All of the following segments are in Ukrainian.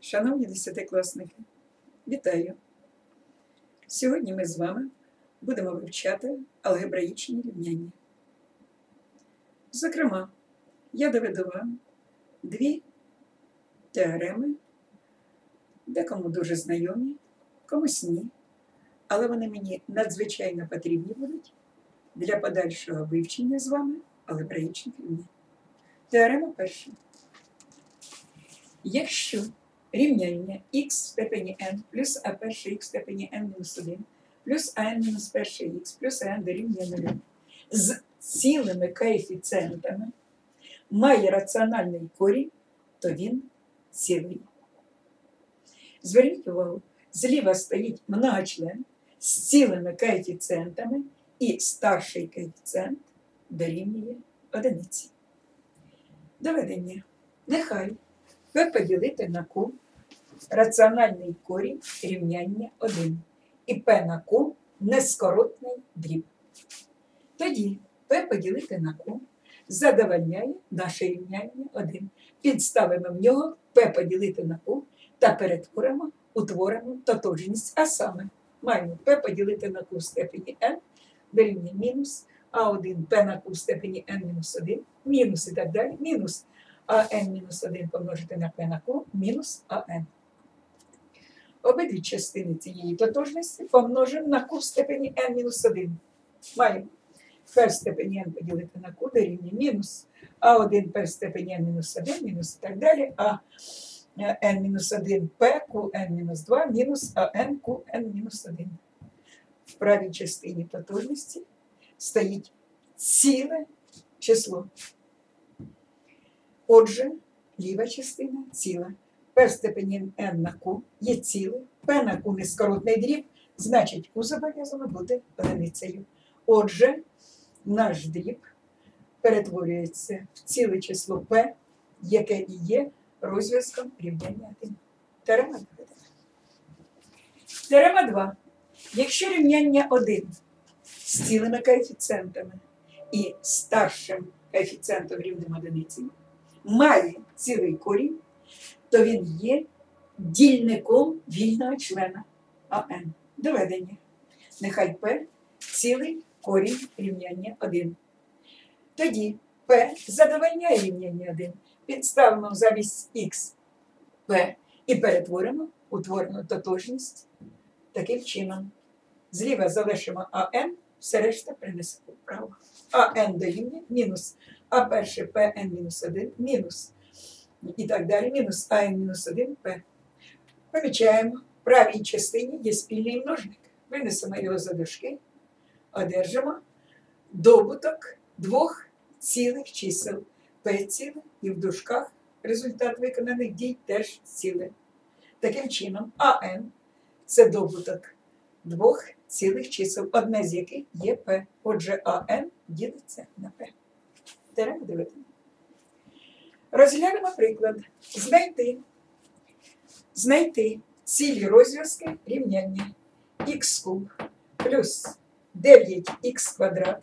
Шановні десятикласники, вітаю! Сьогодні ми з вами будемо вивчати алгебраїчні рівняння. Зокрема, я доведу вам дві теореми, декому дуже знайомі, комусь ні, але вони мені надзвичайно потрібні будуть для подальшого вивчення з вами алгебраїчних рівнянь. Теорема перша. Якщо рівняння х в степені n плюс а перше х в степені n мінус 1 плюс ан мінус перше х плюс ан дорівнює 0 з цілими коефіцієнтами має раціональний корінь, то він цілий. Зверніть увагу, зліва стоїть многочлен з цілими коефіцієнтами і старший коефіцієнт дорівнює одиниці. Доведення. Нехай P поділити на Q раціональний корінь рівняння 1 і P на Q нескоротний дріб. Тоді P поділити на Q задовольняє наше рівняння 1. Підставимо в нього P поділити на Q та перетворимо, утворимо тотожність. А саме маємо P поділити на Q в степені n дорівнює мінус А1 P на Q в степені n мінус 1, мінус і так далі, мінус АН мінус 1 помножити на P на Q мінус АН. Обидві частини цієї тотожності помножимо на Q в степені n мінус 1. Маємо P в степені n поділити на Q дорівнює мінус А1 P в степені n мінус 1, мінус і так далі, а n мінус 1 P, QN мінус 2, мінус АН QN мінус 1. В правій частині тотожності стоїть ціле число. Отже, ліва частина ціла. В степені n на Q є ціле, P на Q нескоротний дріб, значить Q зобов'язано бути одиницею. Отже, наш дріб перетворюється в ціле число P, яке і є розв'язком рівняння 1. Теорема 2. Теорема 2. Якщо рівняння 1 з цілими коефіцієнтами і старшим коефіцієнтом рівнем одиниці, має цілий корінь, то він є дільником вільного члена АН. Доведення. Нехай P цілий корінь рівняння 1. Тоді P задовольняє рівняння 1. Підставимо замість Х P і перетворимо утворену тотожність таким чином. Зліва залишимо АН, все решта принесемо вправо. АН дорівнює мінус а перше Pn мінус 1 мінус і так далі, мінус АН мінус 1 П. Помічаємо, в правій частині є спільний множник. Винесемо його за дужки, одержимо добуток двох цілих чисел. П ціле і в дужках результат виконаних дій теж ціле. Таким чином, АН це добуток двох цілих чисел, одне з яких є П. Отже, АН ділиться на П. Теорема доведення. Розглянемо приклад. Знайти. Знайти цілі розв'язки рівняння х куб плюс 9х квадрат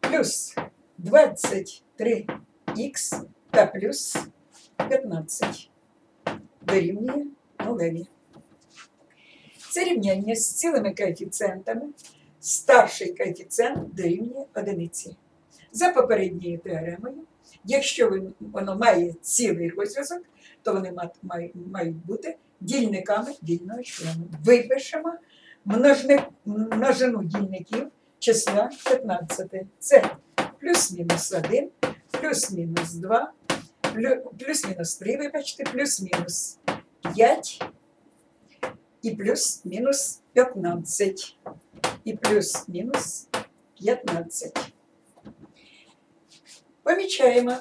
плюс 23х та плюс 15 дорівнює нулеві. Це рівняння з цілими коефіцієнтами. Старший коефіцієнт дорівнює одиниці. За попередньою теоремою, якщо воно має цілий розв'язок, то вони мають бути дільниками вільного члена. Випишемо множину дільників числа 15. Це плюс-мінус 1, плюс-мінус 2, плюс-мінус 3, вибачте, плюс-мінус 5 і плюс-мінус 15. І плюс-мінус 15. Помічаємо,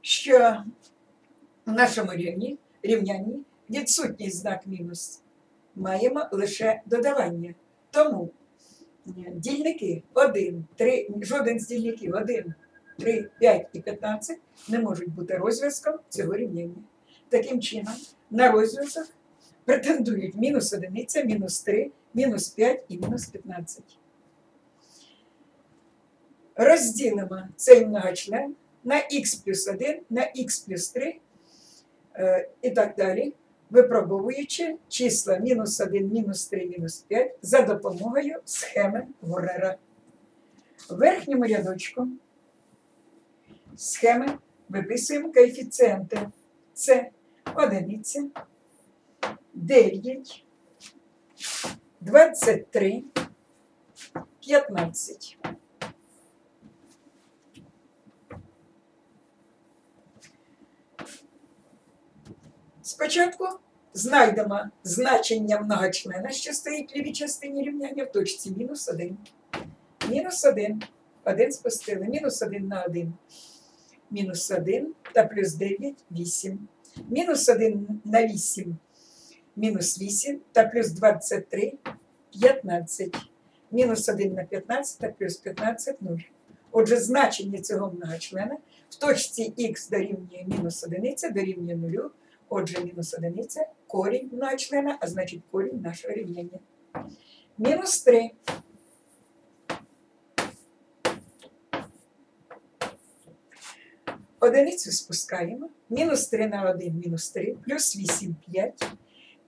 що в нашому рівні, рівнянні відсутній знак мінус. Маємо лише додавання. Тому дільники 1, 3, жоден з дільників 1, 3, 5 і 15 не можуть бути розв'язком цього рівняння. Таким чином, на розв'язок претендують мінус 1, мінус 3, мінус 5 і мінус 15 розділимо цей многочлен на х плюс 1 на х плюс 3 Е, І так далі, випробовуючи числа мінус 1, мінус 3, мінус 5 за допомогою схеми Ворера. В верхньому рядочку схеми виписуємо коефіцієнти. Це одиниця, 9, 23, 15. Спочатку знайдемо значення многочлена, що стоїть в лівій частині рівняння в точці мінус 1. Мінус 1. 1 спустили. Мінус 1 на 1. Мінус 1 та плюс 9 8. Мінус 1 на 8. Мінус 8 та плюс 23 15. Мінус 1 на 15 та плюс 15 0. Отже, значення цього многочлена в точці х дорівнює мінус 1 дорівнює 0. Отже, мінус одиниця корінь многочлена, а значить корінь нашого рівняння. Мінус 3. Одиницю спускаємо. Мінус 3 на 1 мінус 3, плюс 8 5,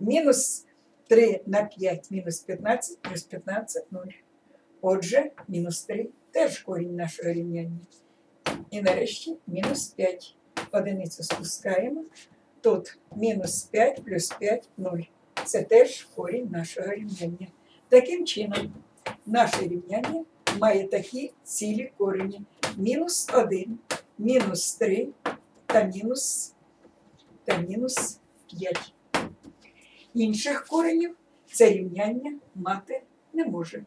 мінус 3 на 5 мінус 15, плюс 15 0. Отже, мінус 3 теж корінь нашого рівняння. І нарешті мінус 5. Одиницю спускаємо. Тут мінус 5 плюс 5 0. Це теж корінь нашого рівняння. Таким чином, наше рівняння має такі цілі корені. Мінус 1, мінус 3 та мінус, та мінус 5. Інших коренів це рівняння мати не може.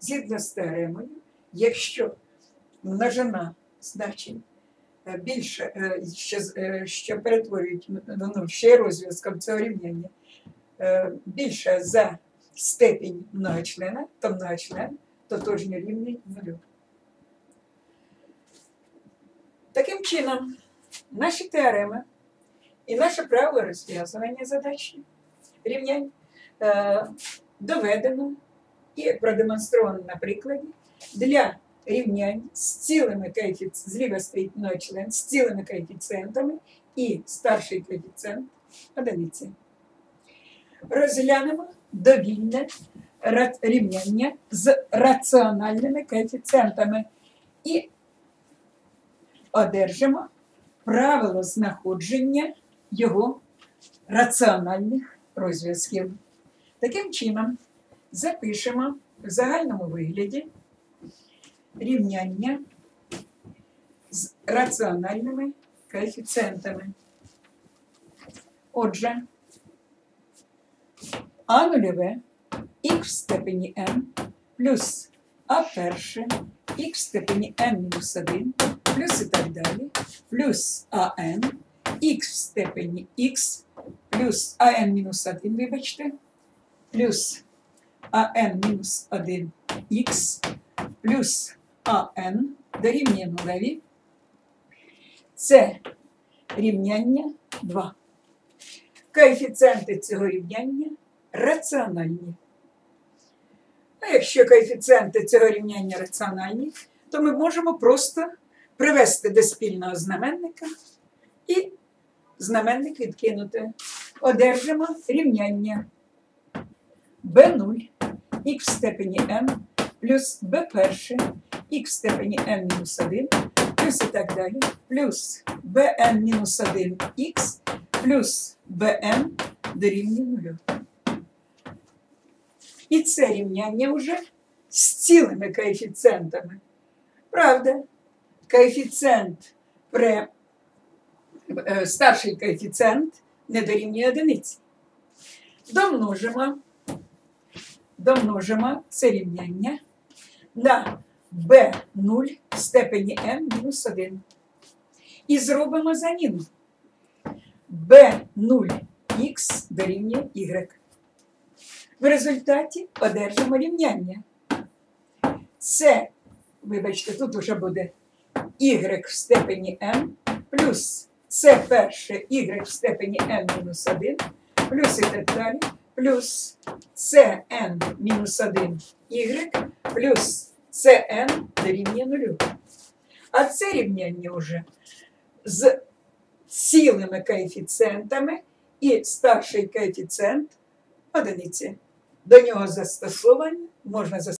Згідно з теоремою, якщо множина значень більше, е, з- е, що перетворюють нуль, ще розв'язком цього рівняння, е, більше за степінь многочлена, то многочлен тотожньо рівний нулю. Таким чином, наші теореми і наше правило розв'язування задачі рівнянь е, доведено і продемонстровано на прикладі для рівнянь з цілими коефіцієнтами, зліва стоїть многочлен, з цілими коефіцієнтами і старший коефіцієнт одиниці. Розглянемо довільне рівняння з раціональними коефіцієнтами і одержимо правило знаходження його раціональних розв'язків. Таким чином, запишемо в загальному вигляді рівняння з раціональними коефіцієнтами. Отже, а нульове х в степені n плюс а перше х в степені n мінус 1 плюс і так далі, плюс АН, х в степені х, плюс АН мінус 1, вибачте, плюс АН мінус 1 х, плюс АН дорівнює нулеві. Це рівняння 2. Коефіцієнти цього рівняння раціональні. А якщо коефіцієнти цього рівняння раціональні, то ми можемо просто привести до спільного знаменника і знаменник відкинути. Одержимо рівняння b0 х в степені m плюс b перше х в степені m мінус 1 плюс і так далі, плюс bn мінус 1 х плюс bn дорівнює 0. І це рівняння вже з цілими коефіцієнтами. Правда, коефіцієнт при е, старший коефіцієнт не дорівнює одиниці. Домножимо, домножимо це рівняння на b0 в степені n мінус 1. І зробимо заміну. b0х дорівнює y. В результаті одержимо рівняння. Це, вибачте, тут уже буде y в степені n плюс це перше y в степені n мінус 1 плюс і так далі, плюс cn мінус 1 y плюс cn дорівнює нулю. А це рівняння вже з цілими коефіцієнтами і старший коефіцієнт одиниці. До нього застосовані можна застосувати